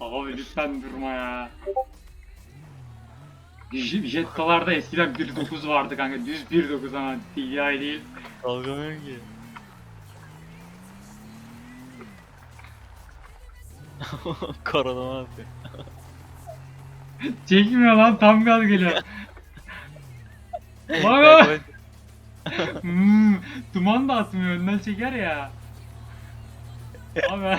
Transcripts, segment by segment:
Abi lütfen durma ya. J- Jettalarda eskiden 1.9 vardı kanka. Düz 1.9 ama TDI değil. Kalkamıyorum ki. Korona atıyor. Çekmiyor lan tam gaz geliyor. Bak. Hmm, duman da atmıyor önden çeker ya. Abi.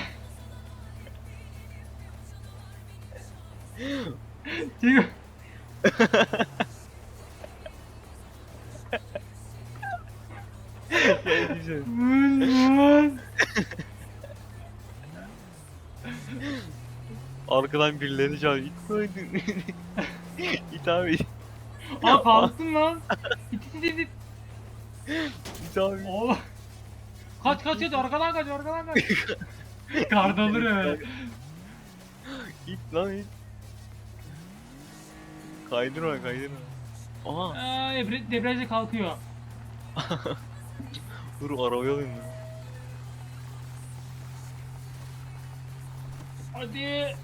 Duman. Arkadan birileri çağırıyor. İt koydun. İt abi. Aa kalktın lan. İt it it it. Abi. Kaç kaç kaç arkadan kaç arkadan kaç. Karda olur ya. İt lan it. Kaydırma kaydırma. Aha Aa, debriyajda kalkıyor. dur arabaya alayım ben. Hadi.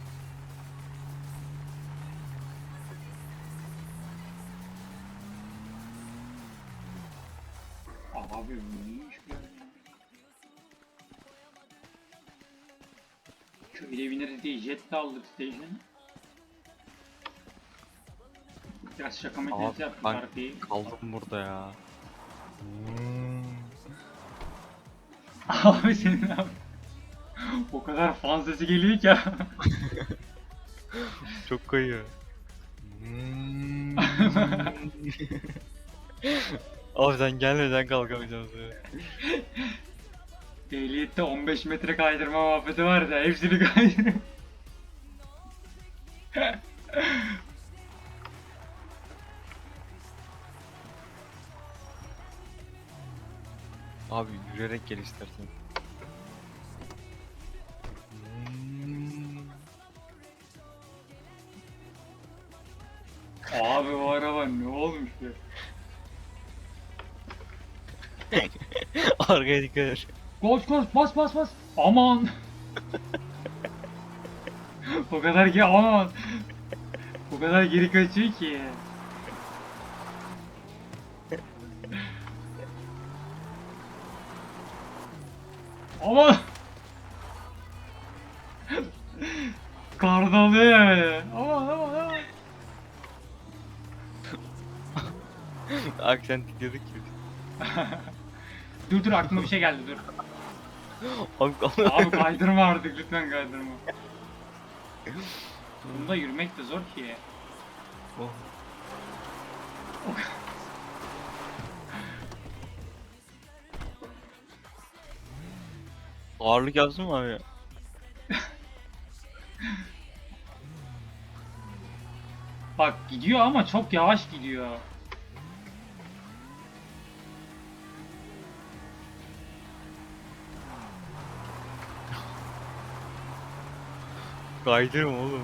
Abi neymiş bu ya? Köyle bineriz diye jet de aldık station. Biraz şaka meselesi yaptık ben- arkayı. Kaldım burada ya. Hmm. Abi senin abi. O kadar fan sesi geliyor ki. Çok kayıyor. Abi sen gelmeden kalkamayacağım sana. Ehliyette 15 metre kaydırma muhabbeti var ya hepsini kaydırıyorum. Abi yürüyerek gel istersen. Arkaya dikkat et. Koş koş bas bas bas. Aman. o kadar ki aman. O kadar geri kaçıyor ki. Aman. Kar dalıyor yani. Aman aman aman. Aksen dikledik ki. Dur dur aklıma bir şey geldi dur. Abi kaydırma artık lütfen kaydırma. Bunda yürümek de zor ki. Oh. Ağırlık yapsın mı abi? Bak gidiyor ama çok yavaş gidiyor. Kaydırma oğlum.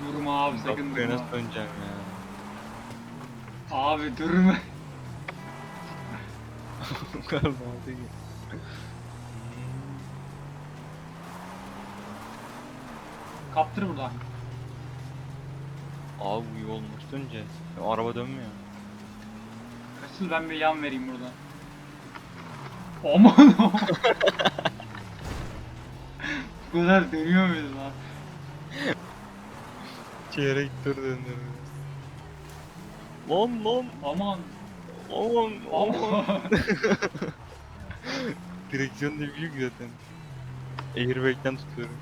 Durma abi sakın Dakikaya durma. nasıl döneceğim ya? Abi durma. Bu kadar mantıklı ki. Kaptır burada. Abi bu yol nasıl döneceğiz? Ya, araba dönmüyor. Kaçıl ben bir yan vereyim burada. Aman aman. Bu kadar dönüyor muyuz lan? Çeyrek tur döndürüyor. Lan lan Aman. aman aman. Aman. Direksiyon da büyük zaten. Airbag'den tutuyorum.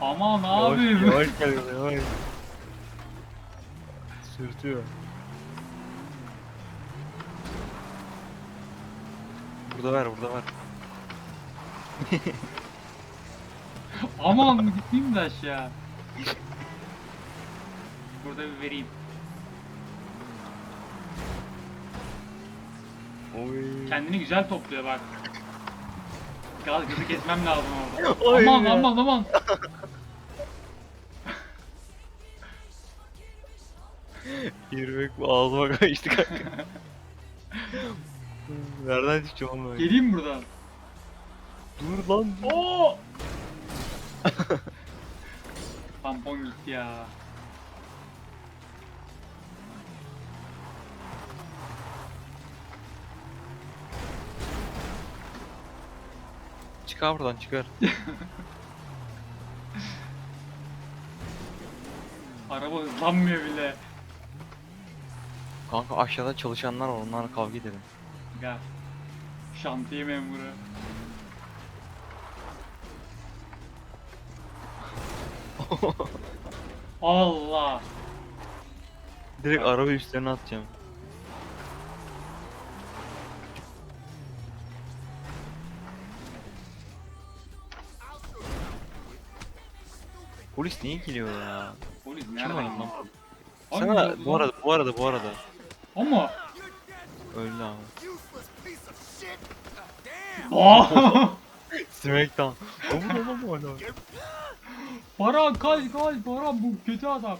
Aman Yavaş, abi. Yavaş geliyor yavaş. Sürtüyor. Burada ver burada ver. Aman gitmeyeyim de aşağı. Burada bir vereyim. Oy. Kendini güzel topluyor bak. Gaz gazı kesmem lazım orada. Ay aman ya. aman aman. Yürümek bu ağzıma kaçtı kanka. Nereden düştü oğlum öyle? Geleyim buradan. Dur lan. Oo! Tampon gitti ya. Çıkar buradan çıkar. Araba hızlanmıyor bile. Kanka aşağıda çalışanlar var onlarla kavga edelim. Gel. Şantiye memuru. Allah. Direkt araba üstlerine atacağım. Polis niye geliyor ya? Polis Kim var geliyor? lan? Sana bu arada bu arada bu arada Ama. öldü abi. Aa! Smackdown. O bu ne lan bu adam? Baran kaç kaç Baran bu kötü adam.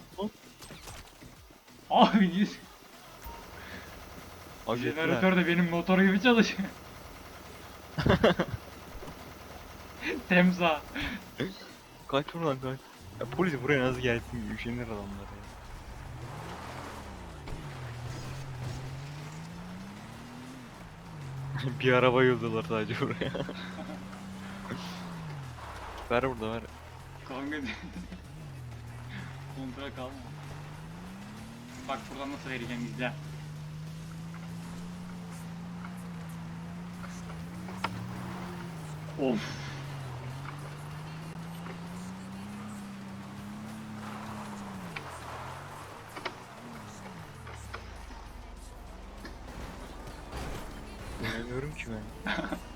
Abi git. Abi jetler. Jeneratör de benim motor gibi çalışıyor. Temsa. Kaç buradan kaç. Ya polis buraya nasıl gelsin üşenir adamlar ya. bir araba yoldular sadece buraya. ver burada ver. Kanka Kontra kalma. Bak buradan nasıl vereceğim izle. Of. Bilmiyorum ki ben.